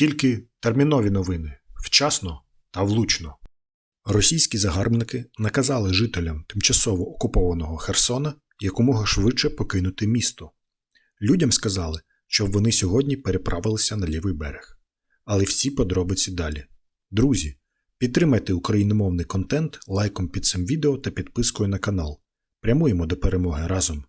Тільки термінові новини вчасно та влучно. Російські загарбники наказали жителям тимчасово окупованого Херсона якомога швидше покинути місто. Людям сказали, щоб вони сьогодні переправилися на лівий берег. Але всі подробиці далі. Друзі, підтримайте україномовний контент лайком під цим відео та підпискою на канал. Прямуємо до перемоги разом.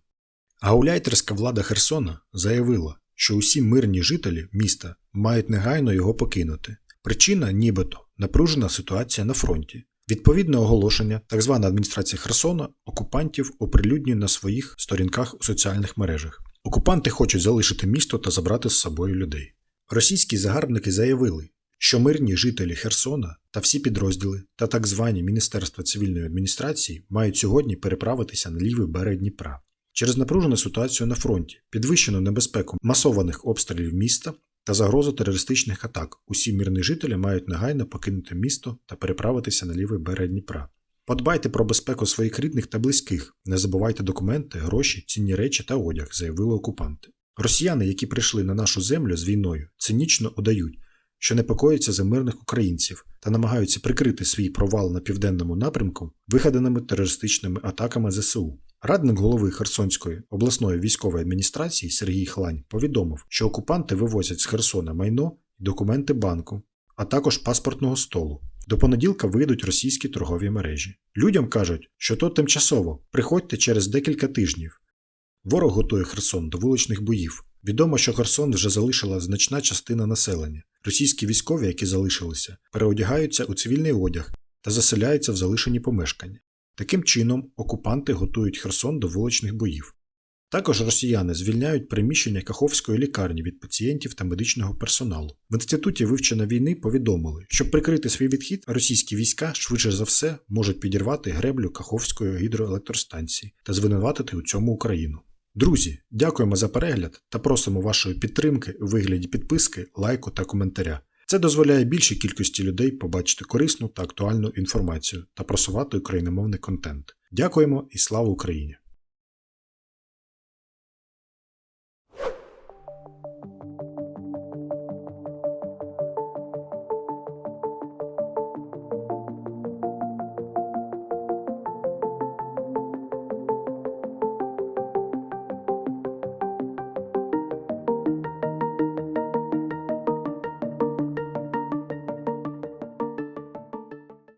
Гауляйтерська влада Херсона заявила, що усі мирні жителі міста мають негайно його покинути. Причина нібито напружена ситуація на фронті. Відповідне оголошення, так звана адміністрація Херсона, окупантів оприлюднює на своїх сторінках у соціальних мережах. Окупанти хочуть залишити місто та забрати з собою людей. Російські загарбники заявили, що мирні жителі Херсона та всі підрозділи та так звані Міністерства цивільної адміністрації мають сьогодні переправитися на лівий берег Дніпра. Через напружену ситуацію на фронті, підвищену небезпеку масованих обстрілів міста та загрозу терористичних атак, усі мирні жителі мають негайно покинути місто та переправитися на лівий берег Дніпра. Подбайте про безпеку своїх рідних та близьких, не забувайте документи, гроші, цінні речі та одяг, заявили окупанти. Росіяни, які прийшли на нашу землю з війною, цинічно удають, що непокоїться за мирних українців та намагаються прикрити свій провал на південному напрямку вигаданими терористичними атаками ЗСУ. Радник голови Херсонської обласної військової адміністрації Сергій Хлань повідомив, що окупанти вивозять з Херсона майно і документи банку, а також паспортного столу. До понеділка вийдуть російські торгові мережі. Людям кажуть, що то тимчасово, приходьте через декілька тижнів. Ворог готує Херсон до вуличних боїв. Відомо, що Херсон вже залишила значна частина населення. Російські військові, які залишилися, переодягаються у цивільний одяг та заселяються в залишені помешкання. Таким чином, окупанти готують Херсон до вуличних боїв. Також росіяни звільняють приміщення Каховської лікарні від пацієнтів та медичного персоналу. В інституті вивчення війни повідомили, щоб прикрити свій відхід, російські війська швидше за все можуть підірвати греблю Каховської гідроелектростанції та звинуватити у цьому Україну. Друзі, дякуємо за перегляд та просимо вашої підтримки у вигляді підписки, лайку та коментаря. Це дозволяє більшій кількості людей побачити корисну та актуальну інформацію та просувати україномовний контент. Дякуємо і слава Україні!